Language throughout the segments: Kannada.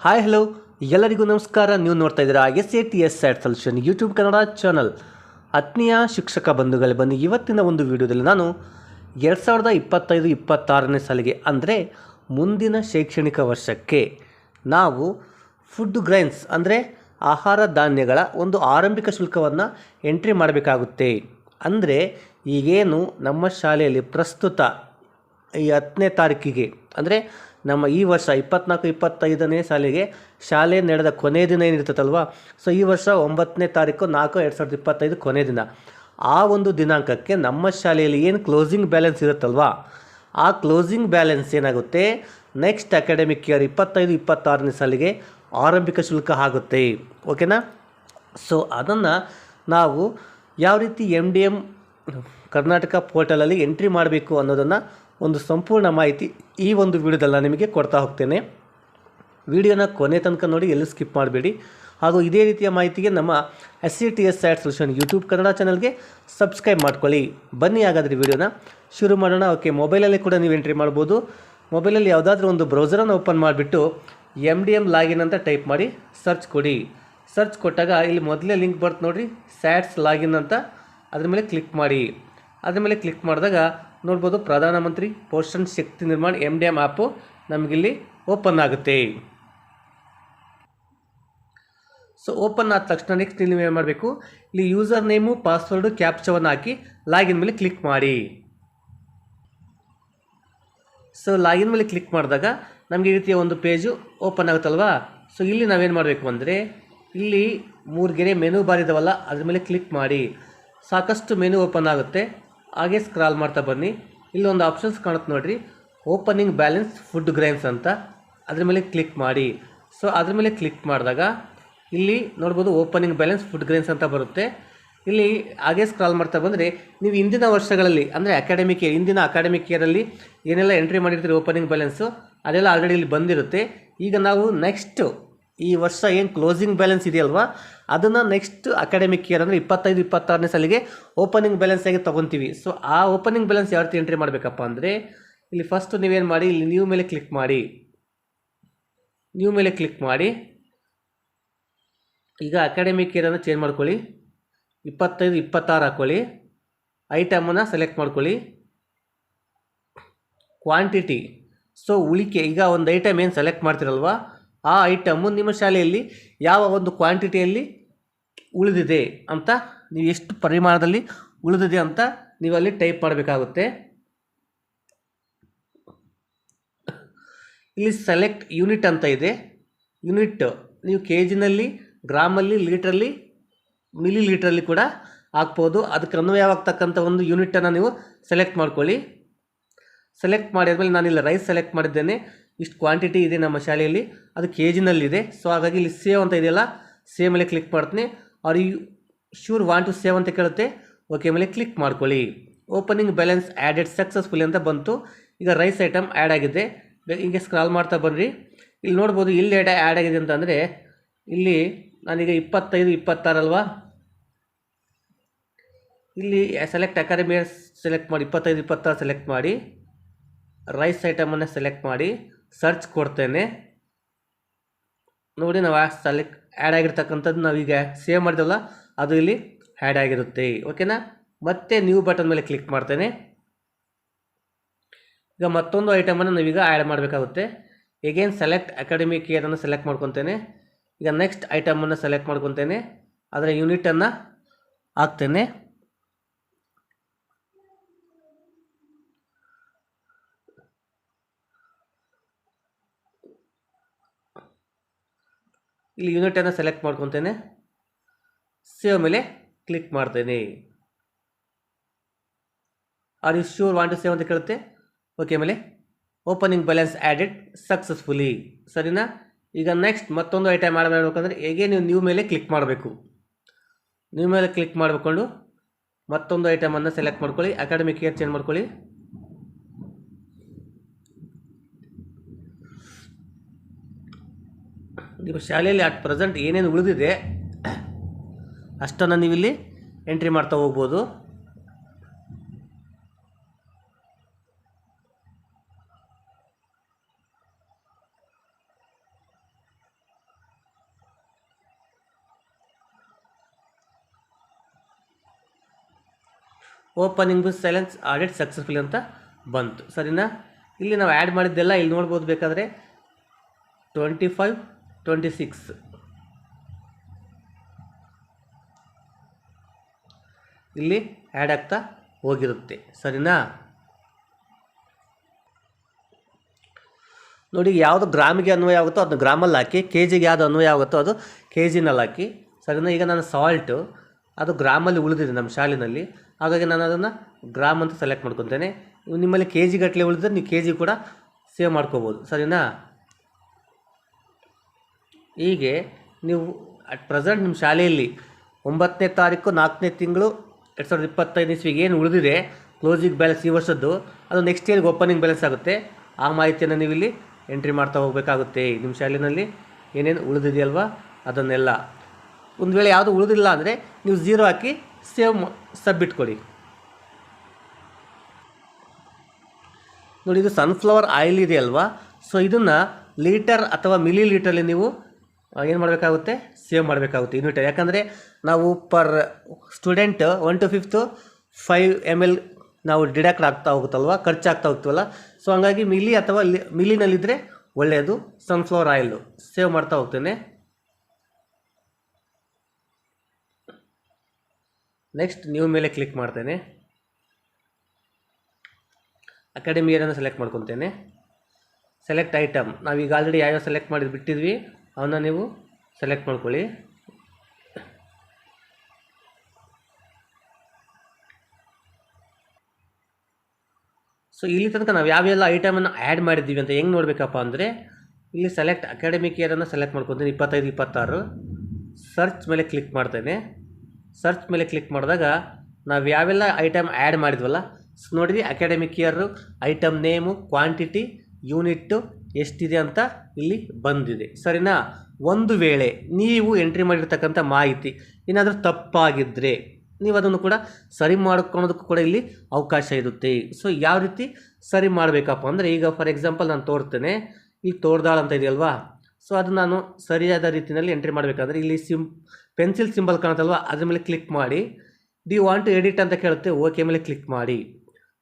ಹಾಯ್ ಹಲೋ ಎಲ್ಲರಿಗೂ ನಮಸ್ಕಾರ. ನೀವು ನೋಡ್ತಾ ಇದ್ದೀರಾ S A T S SAT solution YouTube Kannada channel ಆತ್ಮೀಯ ಶಿಕ್ಷಕ ಬಂಧುಗಳೇ ಬಂದು ಇವತ್ತಿನ ಒಂದು ವಿಡಿಯೋದಲ್ಲಿ ನಾನು ಎರಡು ಸಾವಿರದ ಇಪ್ಪತ್ತೈದು, ಇಪ್ಪತ್ತಾರನೇ ಸಾಲಿಗೆ ಅಂದರೆ ಮುಂದಿನ ಶೈಕ್ಷಣಿಕ ವರ್ಷಕ್ಕೆ ನಾವು ಫುಡ್ ಗ್ರೈನ್ಸ್ ಅಂದರೆ ಆಹಾರ ಧಾನ್ಯಗಳ ಒಂದು ಆರಂಭಿಕ ಶುಲ್ಕವನ್ನು ಎಂಟ್ರಿ ಮಾಡಬೇಕಾಗುತ್ತೆ. ಅಂದರೆ ಈಗೇನು ನಮ್ಮ ಶಾಲೆಯಲ್ಲಿ ಪ್ರಸ್ತುತ ಈ ಹತ್ತನೇ ತಾರೀಕಿಗೆ, ಅಂದರೆ ನಮ್ಮ ಈ ವರ್ಷ ಇಪ್ಪತ್ನಾಲ್ಕು, ಇಪ್ಪತ್ತೈದನೇ ಸಾಲಿಗೆ ಶಾಲೆ ನಡೆದ ಕೊನೆ ದಿನ ಏನಿರ್ತದಲ್ವ ಸೊ ಈ ವರ್ಷ ಒಂಬತ್ತನೇ ತಾರೀಕು, ನಾಲ್ಕು, ಎರಡು ಸಾವಿರದ ಇಪ್ಪತ್ತೈದು ಕೊನೆ ದಿನ. ಆ ಒಂದು ದಿನಾಂಕಕ್ಕೆ ನಮ್ಮ ಶಾಲೆಯಲ್ಲಿ ಏನು ಕ್ಲೋಸಿಂಗ್ ಬ್ಯಾಲೆನ್ಸ್ ಇರುತ್ತಲ್ವ? ಆ ಕ್ಲೋಸಿಂಗ್ ಬ್ಯಾಲೆನ್ಸ್ ಏನಾಗುತ್ತೆ? ನೆಕ್ಸ್ಟ್ ಅಕಾಡೆಮಿಕ್ ಇಯರ್ ಇಪ್ಪತ್ತೈದು, ಇಪ್ಪತ್ತಾರನೇ ಸಾಲಿಗೆ ಆರಂಭಿಕ ಶುಲ್ಕ ಆಗುತ್ತೆ. ಓಕೆನಾ ಸೊ ಅದನ್ನು ನಾವು ಯಾವ ರೀತಿ ಎಂ ಡಿ ಎಂ ಕರ್ನಾಟಕ ಪೋರ್ಟಲಲ್ಲಿ ಎಂಟ್ರಿ ಮಾಡಬೇಕು ಅನ್ನೋದನ್ನು ಒಂದು ಸಂಪೂರ್ಣ ಮಾಹಿತಿ ಈ ಒಂದು ವಿಡಿಯೋದಲ್ಲ ನಿಮಗೆ ಕೊಡ್ತಾ ಹೋಗ್ತೇನೆ. ವಿಡಿಯೋನ ಕೊನೆ ತನಕ ನೋಡಿ, ಎಲ್ಲೂ ಸ್ಕಿಪ್ ಮಾಡಬೇಡಿ. ಹಾಗೂ ಇದೇ ರೀತಿಯ ಮಾಹಿತಿಗೆ ನಮ್ಮ S C T S SAT solution YouTube Kannada ಚಾನಲ್ಗೆ ಸಬ್ಸ್ಕ್ರೈಬ್ ಮಾಡ್ಕೊಳ್ಳಿ. ಬನ್ನಿ ಹಾಗಾದರೆ ವಿಡಿಯೋನ ಶುರು ಮಾಡೋಣ. ಓಕೆ, ಮೊಬೈಲಲ್ಲಿ ಕೂಡ ನೀವು ಎಂಟ್ರಿ ಮಾಡ್ಬೋದು. ಮೊಬೈಲಲ್ಲಿ ಯಾವುದಾದ್ರೂ ಒಂದು ಬ್ರೌಸರನ್ನು ಓಪನ್ ಮಾಡಿಬಿಟ್ಟು ಎಂ ಡಿ ಎಂ ಲಾಗಿನ್ ಅಂತ ಟೈಪ್ ಮಾಡಿ ಸರ್ಚ್ ಕೊಡಿ. ಸರ್ಚ್ ಕೊಟ್ಟಾಗ ಇಲ್ಲಿ ಮೊದಲೇ ಲಿಂಕ್ ಬರ್ತು ನೋಡಿರಿ ಸ್ಯಾಟ್ಸ್ ಲಾಗಿನ್ ಅಂತ. ಅದ್ರ ಮೇಲೆ ಕ್ಲಿಕ್ ಮಾಡಿ. ಅದ್ರ ಮೇಲೆ ಕ್ಲಿಕ್ ಮಾಡಿದಾಗ ನೋಡ್ಬೋದು Pradhan Mantri Poshan Shakti Nirman M D M app ನಮಗಿಲ್ಲಿ ಓಪನ್ ಆಗುತ್ತೆ. ಸೊ ಓಪನ್ ಆದ ತಕ್ಷಣ ನೆಕ್ಸ್ಟ್ ನೀವು ಏನು ಮಾಡಬೇಕು? ಇಲ್ಲಿ ಯೂಸರ್ ನೇಮು ಪಾಸ್ವರ್ಡು ಕ್ಯಾಪ್ಚವನ್ನು ಹಾಕಿ ಲಾಗಿನ್ ಮೇಲೆ ಕ್ಲಿಕ್ ಮಾಡಿ. ಸೊ ಲಾಗಿನ್ ಮೇಲೆ ಕ್ಲಿಕ್ ಮಾಡಿದಾಗ ನಮಗೆ ಈ ರೀತಿಯ ಒಂದು ಪೇಜು ಓಪನ್ ಆಗುತ್ತಲ್ವಾ? ಸೊ ಇಲ್ಲಿ ನಾವೇನು ಮಾಡಬೇಕು ಅಂದರೆ ಇಲ್ಲಿ ಮೂರು ಗೆರೆ ಮೆನು ಬಾರಿದವಲ್ಲ, ಅದ್ರ ಮೇಲೆ ಕ್ಲಿಕ್ ಮಾಡಿ. ಸಾಕಷ್ಟು ಮೆನು ಓಪನ್ ಆಗುತ್ತೆ. ಹಾಗೆ ಸ್ಕ್ರಾಲ್ ಮಾಡ್ತಾ ಬನ್ನಿ. ಇಲ್ಲಿ ಒಂದು ಆಪ್ಷನ್ಸ್ ಕಾಣುತ್ತೆ ನೋಡಿರಿ. ಓಪನಿಂಗ್ ಬ್ಯಾಲೆನ್ಸ್ ಫುಡ್ ಗ್ರೈನ್ಸ್ ಅಂತ. ಅದ್ರ ಮೇಲೆ ಕ್ಲಿಕ್ ಮಾಡಿ. ಸೊ ಅದ್ರ ಮೇಲೆ ಕ್ಲಿಕ್ ಮಾಡಿದಾಗ ಇಲ್ಲಿ ನೋಡ್ಬೋದು ಓಪನಿಂಗ್ ಬ್ಯಾಲೆನ್ಸ್ ಫುಡ್ ಗ್ರೈನ್ಸ್ ಅಂತ ಬರುತ್ತೆ. ಇಲ್ಲಿ ಹಾಗೆ ಸ್ಕ್ರಾಲ್ ಮಾಡ್ತಾ ಬಂದರೆ ನೀವು ಇಂದಿನ ವರ್ಷಗಳಲ್ಲಿ, ಅಂದರೆ ಅಕಾಡೆಮಿಕ್ ಇಯರ್ ಇಂದಿನ ಅಕಾಡೆಮಿಕ್ ಇಯರಲ್ಲಿ ಏನೆಲ್ಲ ಎಂಟ್ರಿ ಮಾಡಿರ್ತೀರಿ ಓಪನಿಂಗ್ ಬ್ಯಾಲೆನ್ಸು ಅದೆಲ್ಲ ಆಲ್ರೆಡಿ ಇಲ್ಲಿ ಬಂದಿರುತ್ತೆ. ಈಗ ನಾವು ನೆಕ್ಸ್ಟ್ ಈ ವರ್ಷ ಏನು ಕ್ಲೋಸಿಂಗ್ ಬ್ಯಾಲೆನ್ಸ್ ಇದೆಯಲ್ವಾ? ಅದನ್ನು ನೆಕ್ಸ್ಟ್ ಅಕಾಡೆಮಿಕ್ ಇಯರ್ ಅಂದರೆ ಇಪ್ಪತ್ತೈದು, ಇಪ್ಪತ್ತಾರನೇ ಸಾಲಿಗೆ ಓಪನಿಂಗ್ ಬ್ಯಾಲೆನ್ಸ್ ಆಗಿ ತೊಗೊತೀವಿ. ಸೊ ಆ ಓಪನಿಂಗ್ ಬ್ಯಾಲೆನ್ಸ್ ಯಾವ ರೀತಿ ಎಂಟ್ರಿ ಮಾಡಬೇಕಪ್ಪ ಅಂದರೆ, ಇಲ್ಲಿ ಫಸ್ಟ್ ನೀವೇನು ಮಾಡಿ, ಇಲ್ಲಿ ನ್ಯೂ ಮೇಲೆ ಕ್ಲಿಕ್ ಮಾಡಿ. ನ್ಯೂ ಮೇಲೆ ಕ್ಲಿಕ್ ಮಾಡಿ. ಈಗ ಅಕಾಡೆಮಿಕ್ ಇಯರನ್ನು ಚೇಂಜ್ ಮಾಡ್ಕೊಳ್ಳಿ. ಇಪ್ಪತ್ತೈದು, ಇಪ್ಪತ್ತಾರು ಹಾಕ್ಕೊಳ್ಳಿ ಐಟಮನ್ನು ಸೆಲೆಕ್ಟ್ ಮಾಡ್ಕೊಳ್ಳಿ. ಕ್ವಾಂಟಿಟಿ ಸೊ ಉಳಿಕೆ, ಈಗ ಒಂದು ಐಟಮ್ ಏನು ಸೆಲೆಕ್ಟ್ ಮಾಡ್ತಿರಲ್ವ? ಆ ಐಟಮು ನಿಮ್ಮ ಶಾಲೆಯಲ್ಲಿ ಯಾವ ಒಂದು ಕ್ವಾಂಟಿಟಿಯಲ್ಲಿ ಉಳಿದಿದೆ ಅಂತ ನೀವು ಎಷ್ಟು ಪರಿಮಾಣದಲ್ಲಿ ಉಳಿದಿದೆ ಅಂತ ನೀವು ಅಲ್ಲಿ ಟೈಪ್ ಮಾಡಬೇಕಾಗುತ್ತೆ. ಇಲ್ಲಿ ಸೆಲೆಕ್ಟ್ ಯೂನಿಟ್ ಅಂತ ಇದೆ. ಯೂನಿಟ್ ನೀವು ಕೆ ಜಿನಲ್ಲಿ ಗ್ರಾಮಲ್ಲಿ ಲೀಟ್ರಲ್ಲಿ ಮಿಲಿ ಲೀಟ್ರಲ್ಲಿ ಕೂಡ ಹಾಕ್ಬೋದು. ಅದಕ್ಕೆ ಅನ್ವಯವಾಗ್ತಕ್ಕಂಥ ಒಂದು ಯೂನಿಟನ್ನು ನೀವು ಸೆಲೆಕ್ಟ್ ಮಾಡ್ಕೊಳ್ಳಿ. ಸೆಲೆಕ್ಟ್ ಮಾಡಿದ್ಮೇಲೆ ನಾನಿಲ್ಲಿ ರೈಸ್ ಸೆಲೆಕ್ಟ್ ಮಾಡಿದ್ದೇನೆ. ಇಷ್ಟು ಕ್ವಾಂಟಿಟಿ ಇದೆ ನಮ್ಮ ಶಾಲೆಯಲ್ಲಿ. ಅದು ಕೆ ಜಿನಲ್ಲಿದೆ ಸೊ ಹಾಗಾಗಿ ಇಲ್ಲಿ ಸೇವ್ ಅಂತ ಇದೆಯಲ್ಲ ಸೇವ್ ಮೇಲೆ ಕ್ಲಿಕ್ ಮಾಡ್ತೀನಿ. ಅವ್ರು you sure want to save ಅಂತ ಕೇಳುತ್ತೆ? ಓಕೆ ಮೇಲೆ ಕ್ಲಿಕ್ ಮಾಡ್ಕೊಳ್ಳಿ. ಓಪನಿಂಗ್ ಬ್ಯಾಲೆನ್ಸ್ ಆ್ಯಡೆಡ್ ಸಕ್ಸಸ್ಫುಲಿ ಅಂತ ಬಂತು. ಈಗ ರೈಸ್ ಐಟಮ್ ಆ್ಯಡ್ ಆಗಿದೆ. ಹೀಗೆ ಸ್ಕ್ರಾಲ್ ಮಾಡ್ತಾ ಬನ್ನಿರಿ ಇಲ್ಲಿ ನೋಡ್ಬೋದು, ಇಲ್ಲಿ ಆ್ಯಡ್ ಆ್ಯಡ್ ಆಗಿದೆ ಅಂತಂದರೆ, ಇಲ್ಲಿ ನಾನೀಗ ಇಪ್ಪತ್ತೈದು ಇಪ್ಪತ್ತಾರಲ್ವಾ ಇಲ್ಲಿ ಸೆಲೆಕ್ಟ್ ಅಕಾಡೆಮಿಯ ಸೆಲೆಕ್ಟ್ ಮಾಡಿ, ಇಪ್ಪತ್ತೈದು, ಇಪ್ಪತ್ತಾರು ಸೆಲೆಕ್ಟ್ ಮಾಡಿ ರೈಸ್ ಐಟಮನ್ನು ಸೆಲೆಕ್ಟ್ ಮಾಡಿ. ಸರ್ಚ್ ಕೊಡ್ತೇನೆ. ನೋಡಿ ನಾವು ಸೆಲೆಕ್ಟ್ ಆ್ಯಡ್ ಆಗಿರ್ತಕ್ಕಂಥದ್ದು ನಾವೀಗ ಸೇವ್ ಮಾಡಿದಲ್ಲ ಅದು ಇಲ್ಲಿ ಆ್ಯಡ್ ಆಗಿರುತ್ತೆ. ಓಕೆನಾ ಮತ್ತೆ ನ್ಯೂ ಬಟನ್ ಮೇಲೆ ಕ್ಲಿಕ್ ಮಾಡ್ತೇನೆ. ಈಗ ಮತ್ತೊಂದು ಐಟಮನ್ನು ನಾವೀಗ ಆ್ಯಡ್ ಮಾಡಬೇಕಾಗುತ್ತೆ. ಎಗೇನ್ ಸೆಲೆಕ್ಟ್ ಅಕಾಡೆಮಿ ಕೇರನ್ನು ಸೆಲೆಕ್ಟ್ ಮಾಡ್ಕೊತೇನೆ. ಈಗ ನೆಕ್ಸ್ಟ್ ಐಟಮನ್ನು ಸೆಲೆಕ್ಟ್ ಮಾಡ್ಕೊತೇನೆ. ಅದರ ಯೂನಿಟನ್ನು ಹಾಕ್ತೇನೆ. ಇಲ್ಲಿ ಯೂನಿಟನ್ನು ಸೆಲೆಕ್ಟ್ ಮಾಡ್ಕೊತೇನೆ. ಸೇವ್ ಮೇಲೆ ಕ್ಲಿಕ್ ಮಾಡ್ತೇನೆ. Are you sure want to save ಅಂತ ಕೇಳುತ್ತೆ? ಓಕೆ ಮೇಲೆ ಓಪನಿಂಗ್ ಬ್ಯಾಲೆನ್ಸ್ ಆ್ಯಡೆಡ್ ಸಕ್ಸಸ್ಫುಲಿ ಸರಿನಾ? ಈಗ ನೆಕ್ಸ್ಟ್ ಮತ್ತೊಂದು ಐಟಮ್ ಮಾಡಬೇಕಂದ್ರೆ ಹೇಗೆ ನೀವು ನ್ಯೂ ಮೇಲೆ ಕ್ಲಿಕ್ ಮಾಡಬೇಕು? ನ್ಯೂ ಮೇಲೆ ಕ್ಲಿಕ್ ಮಾಡಿಕೊಂಡು ಮತ್ತೊಂದು ಐಟಮನ್ನು ಸೆಲೆಕ್ಟ್ ಮಾಡ್ಕೊಳ್ಳಿ ಅಕಾಡೆಮಿಕ್ ಇಯರ್ ಚೇಂಜ್ ಮಾಡ್ಕೊಳ್ಳಿ. ನಿಮ್ಮ ಶಾಲೆಯಲ್ಲಿ ಅಟ್ ಪ್ರೆಸೆಂಟ್ ಏನೇನು ಉಳಿದಿದೆ, ಅಷ್ಟನ್ನು ನೀವಿಲ್ಲಿ ಎಂಟ್ರಿ ಮಾಡ್ತಾ ಹೋಗ್ಬೋದು. Opening with silence audit successful ಅಂತ ಬಂತು. ಸರಿನಾ? ಇಲ್ಲಿ ನಾವು ಆ್ಯಡ್ ಮಾಡಿದ್ದೆಲ್ಲ ಇಲ್ಲಿ ನೋಡ್ಬೋದು ಬೇಕಾದರೆ ಟ್ವೆಂಟಿ ಫೈವ್ ಟ್ವೆಂಟಿ ಸಿಕ್ಸ್ ಇಲ್ಲಿ ಆ್ಯಡ್ ಆಗ್ತಾ ಹೋಗಿರುತ್ತೆ. ಸರಿನಾ? ನೋಡಿ ಯಾವುದು ಗ್ರಾಮಿಗೆ ಅನ್ವಯ ಆಗುತ್ತೋ ಅದನ್ನ ಗ್ರಾಮಲ್ಲಿ ಹಾಕಿ ಕೆ ಜಿಗೆ ಯಾವುದು ಅನ್ವಯ ಆಗುತ್ತೋ ಅದು ಕೆ ಜಿನಲ್ಲಿ ಹಾಕಿ. ಸರಿನಾ? ಈಗ ನಾನು ಸಾಲ್ಟು ಅದು ಗ್ರಾಮಲ್ಲಿ ಉಳಿದಿದೆ ನಮ್ಮ ಶಾಲಿನಲ್ಲಿ. ಹಾಗಾಗಿ ನಾನು ಅದನ್ನು ಗ್ರಾಮ್ ಅಂತ ಸೆಲೆಕ್ಟ್ ಮಾಡ್ಕೊತೇನೆ. ನಿಮ್ಮಲ್ಲಿ ಕೆ ಜಿ ಗಟ್ಟಲೆ ಉಳಿದ್ರೆ ನೀವು ಕೆ ಜಿ ಕೂಡ ಸೇವ್ ಮಾಡ್ಕೋಬೋದು. ಸರಿನಾ? ಹೀಗೆ ನೀವು ಅಟ್ ಪ್ರೆಸೆಂಟ್ ನಿಮ್ಮ ಶಾಲೆಯಲ್ಲಿ ಒಂಬತ್ತನೇ ತಾರೀಕು, ನಾಲ್ಕನೇ ತಿಂಗಳು ಎರಡು ಸಾವಿರದ ಇಪ್ಪತ್ತೈದು ಇಸ್ವಿಗೆ ಏನು ಉಳಿದಿದೆ ಕ್ಲೋಸಿಂಗ್ ಬ್ಯಾಲೆನ್ಸ್ ಈ ವರ್ಷದ್ದು, ಅದು ನೆಕ್ಸ್ಟ್ ಇಯರ್ಗೆ ಓಪನಿಂಗ್ ಬ್ಯಾಲೆನ್ಸ್ ಆಗುತ್ತೆ. ಆ ಮಾಹಿತಿಯನ್ನು ನೀವು ಇಲ್ಲಿ ಎಂಟ್ರಿ ಮಾಡ್ತಾ ಹೋಗಬೇಕಾಗುತ್ತೆ. ನಿಮ್ಮ ಶಾಲೆಯಲ್ಲಿ ಏನೇನು ಉಳಿದಿದೆಯಲ್ವಾ ಅದನ್ನೆಲ್ಲ. ಒಂದು ವೇಳೆ ಯಾವುದು ಉಳಿದಿಲ್ಲ ಅಂದರೆ ನೀವು ಝೀರೋ ಹಾಕಿ ಸೇವ್ ಸಬ್ಮಿಟ್ ಕೊಡಿ ನೋಡಿ, ಇದು ಸನ್ಫ್ಲವರ್ ಆಯಿಲ್ ಇದೆ ಅಲ್ವಾ ಸೊ ಇದನ್ನು ಲೀಟರ್ ಅಥವಾ ಮಿಲಿ ಲೀಟರಲ್ಲಿ ನೀವು ಏನು ಮಾಡಬೇಕಾಗುತ್ತೆ? ಸೇವ್ ಮಾಡಬೇಕಾಗುತ್ತೆ ಯೂನಿಟ್ ಯಾಕಂದರೆ ನಾವು per student one to fifth five M L ನಾವು ಡಿಡಕ್ಟ್ ಆಗ್ತಾ ಹೋಗುತ್ತಲ್ವ? ಖರ್ಚಾಗ್ತಾ ಹೋಗ್ತೀವಲ್ಲ? ಸೊ ಹಂಗಾಗಿ ಮಿಲಿ ಅಥವಾ ಮಿಲಿನಲ್ಲಿದ್ದರೆ ಒಳ್ಳೆಯದು. ಸನ್ಫ್ಲವರ್ ಆಯಿಲು ಸೇವ್ ಮಾಡ್ತಾ ಹೋಗ್ತೇನೆ. ನೆಕ್ಸ್ಟ್ ನ್ಯೂ ಮೇಲೆ ಕ್ಲಿಕ್ ಮಾಡ್ತೇನೆ. ಅಕಾಡೆಮಿ ಇಯರನ್ನು ಸೆಲೆಕ್ಟ್ ಮಾಡ್ಕೊತೇನೆ. ಸೆಲೆಕ್ಟ್ ಐಟಮ್ ನಾವೀಗ ಆಲ್ರೆಡಿ ಯಾವ್ಯಾವ ಸೆಲೆಕ್ಟ್ ಮಾಡಿ ಬಿಟ್ಟಿದ್ವಿ? ಅವನ್ನ ನೀವು ಸೆಲೆಕ್ಟ್ ಮಾಡ್ಕೊಳ್ಳಿ. ಸೊ ಇಲ್ಲಿ ತನಕ ನಾವು ಯಾವೆಲ್ಲ ಐಟಮನ್ನು ಆ್ಯಡ್ ಮಾಡಿದ್ದೀವಿ ಅಂತ ಹೆಂಗೆ ನೋಡಬೇಕಪ್ಪ ಅಂದರೆ, ಇಲ್ಲಿ ಸೆಲೆಕ್ಟ್ ಅಕಾಡೆಮಿಕ್ ಇಯರನ್ನು ಸೆಲೆಕ್ಟ್ ಮಾಡ್ಕೊತೀನಿ, ಇಪ್ಪತ್ತೈದು, ಇಪ್ಪತ್ತಾರು. ಸರ್ಚ್ ಮೇಲೆ ಕ್ಲಿಕ್ ಮಾಡ್ತೇನೆ. ಸರ್ಚ್ ಮೇಲೆ ಕ್ಲಿಕ್ ಮಾಡಿದಾಗ ನಾವು ಯಾವೆಲ್ಲ ಐಟಮ್ ಆ್ಯಡ್ ಮಾಡಿದ್ವಲ್ಲ, ಸೊ ನೋಡಿದ್ವಿ academic year item name quantity unit ಎಷ್ಟಿದೆ ಅಂತ ಇಲ್ಲಿ ಬಂದಿದೆ. ಸರಿನಾ? ಒಂದು ವೇಳೆ ನೀವು ಎಂಟ್ರಿ ಮಾಡಿರ್ತಕ್ಕಂಥ ಮಾಹಿತಿ ಏನಾದರೂ ತಪ್ಪಾಗಿದ್ದರೆ ನೀವು ಅದನ್ನು ಕೂಡ ಸರಿ ಮಾಡ್ಕೊಳೋದಕ್ಕೂ ಕೂಡ ಇಲ್ಲಿ ಅವಕಾಶ ಇರುತ್ತೆ. ಸೊ ಯಾವ ರೀತಿ ಸರಿ ಮಾಡಬೇಕಪ್ಪ ಅಂದರೆ ಈಗ ಫಾರ್ ಎಕ್ಸಾಂಪಲ್ ನಾನು ತೋರ್ತೇನೆ. ಇಲ್ಲಿ ತೋರ್ದಾಳ್ ಅಂತ ಇದೆಯಲ್ವಾ ಸೊ ಅದು ನಾನು ಸರಿಯಾದ ರೀತಿಯಲ್ಲಿ ಎಂಟ್ರಿ ಮಾಡಬೇಕಾದ್ರೆ ಇಲ್ಲಿ ಸಿಂ ಪೆನ್ಸಿಲ್ ಸಿಂಬಲ್ ಕಾಣುತ್ತಲ್ವ? ಅದ್ರ ಮೇಲೆ ಕ್ಲಿಕ್ ಮಾಡಿ. ಡಿ ವಾಂಟ್ ಟು ಎಡಿಟ್ ಅಂತ ಕೇಳುತ್ತೆ ಓಕೆ ಮೇಲೆ ಕ್ಲಿಕ್ ಮಾಡಿ.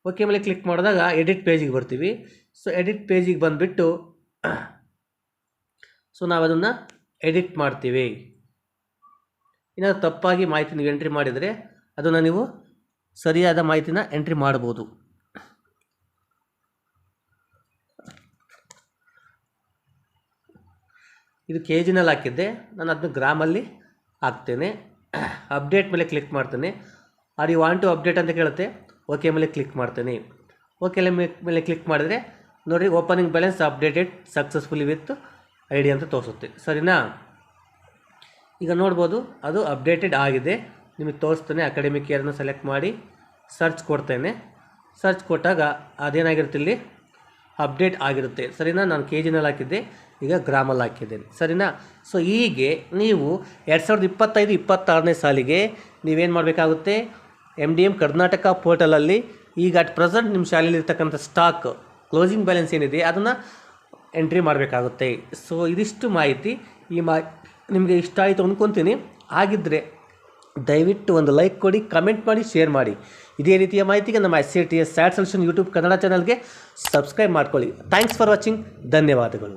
ಓಕೆ ಮೇಲೆ ಕ್ಲಿಕ್ ಮಾಡಿದಾಗ ಎಡಿಟ್ ಪೇಜಿಗೆ ಬರ್ತೀವಿ. ಸೊ ಎಡಿಟ್ ಪೇಜಿಗೆ ಬಂದುಬಿಟ್ಟು ಸೊ ನಾವು ಅದನ್ನು ಎಡಿಟ್ ಮಾಡ್ತೀವಿ. ಏನಾದರೂ ತಪ್ಪಾಗಿ ಮಾಹಿತಿ ನೀವು ಎಂಟ್ರಿ ಮಾಡಿದರೆ, ಅದನ್ನು ನೀವು ಸರಿಯಾದ ಮಾಹಿತಿನ ಎಂಟ್ರಿ ಮಾಡ್ಬೋದು. ಇದು ಕೆ ಜಿನಲ್ಲಿ ಹಾಕಿದ್ದೆ. ನಾನು ಅದನ್ನ ಗ್ರಾಮಲ್ಲಿ ಹಾಕ್ತೇನೆ. ಅಪ್ಡೇಟ್ ಮೇಲೆ ಕ್ಲಿಕ್ ಮಾಡ್ತೇನೆ. Are you want to update ಅಂತ ಕೇಳುತ್ತೆ. ಓಕೆ ಮೇಲೆ ಕ್ಲಿಕ್ ಮಾಡ್ತೇನೆ. ಓಕೆ ಮೇಲೆ ಕ್ಲಿಕ್ ಮಾಡಿದರೆ ನೋಡಿ opening balance updated successfully with I D ಅಂತ ತೋರಿಸುತ್ತೆ. ಸರಿನಾ? ಈಗ ನೋಡ್ಬೋದು, ಅದು ಅಪ್ಡೇಟೆಡ್ ಆಗಿದೆ. ನಿಮಗೆ ತೋರಿಸ್ತೇನೆ ಅಕಾಡೆಮಿಕ್ ಇಯರ್ನ ಸೆಲೆಕ್ಟ್ ಮಾಡಿ ಸರ್ಚ್ ಕೊಡ್ತೇನೆ. ಸರ್ಚ್ ಕೊಟ್ಟಾಗ ಅದೇನಾಗಿರುತ್ತೆ ಇಲ್ಲಿ? ಅಪ್ಡೇಟ್ ಆಗಿರುತ್ತೆ. ಸರಿನಾ? ನಾನು ಕೆ ಜಿನಲ್ಲಿ ಹಾಕಿದ್ದೆ, ಈಗ ಗ್ರಾಮಲ್ಲಿ ಹಾಕಿದ್ದೇನೆ. ಸರಿನಾ? ಸೊ ಹೀಗೆ ನೀವು ಎರಡು ಸಾವಿರದ ಇಪ್ಪತ್ತೈದು, ಇಪ್ಪತ್ತಾರನೇ ಸಾಲಿಗೆ ನೀವೇನು ಮಾಡಬೇಕಾಗುತ್ತೆ? ಎಂ ಡಿ ಎಂ ಕರ್ನಾಟಕ ಪೋರ್ಟಲಲ್ಲಿ ಈಗ ಅಟ್ ಪ್ರೆಸೆಂಟ್ ನಿಮ್ಮ ಶಾಲೆಯಲ್ಲಿ ಇರ್ತಕ್ಕಂಥ ಸ್ಟಾಕ್ ಕ್ಲೋಸಿಂಗ್ ಬ್ಯಾಲೆನ್ಸ್ ಏನಿದೆ, ಅದನ್ನು ಎಂಟ್ರಿ ಮಾಡಬೇಕಾಗುತ್ತೆ. ಸೊ ಇದಿಷ್ಟು ಮಾಹಿತಿ. ಈ ಮಾ, ನಿಮಗೆ ಇಷ್ಟ ಆಯಿತು ಅಂದ್ಕೊತೀನಿ ಆಗಿದ್ದರೆ ದಯವಿಟ್ಟು ಒಂದು ಲೈಕ್ ಕೊಡಿ ಕಮೆಂಟ್ ಮಾಡಿ ಶೇರ್ ಮಾಡಿ. ಇದೇ ರೀತಿಯ ಮಾಹಿತಿಗೆ ನಮ್ಮ S C T S sat solution YouTube Kannada ಚಾನಲ್ಗೆ ಸಬ್ಸ್ಕ್ರೈಬ್ ಮಾಡ್ಕೊಳ್ಳಿ. ಥ್ಯಾಂಕ್ಸ್ ಫಾರ್ ವಾಚಿಂಗ್ ಧನ್ಯವಾದಗಳು.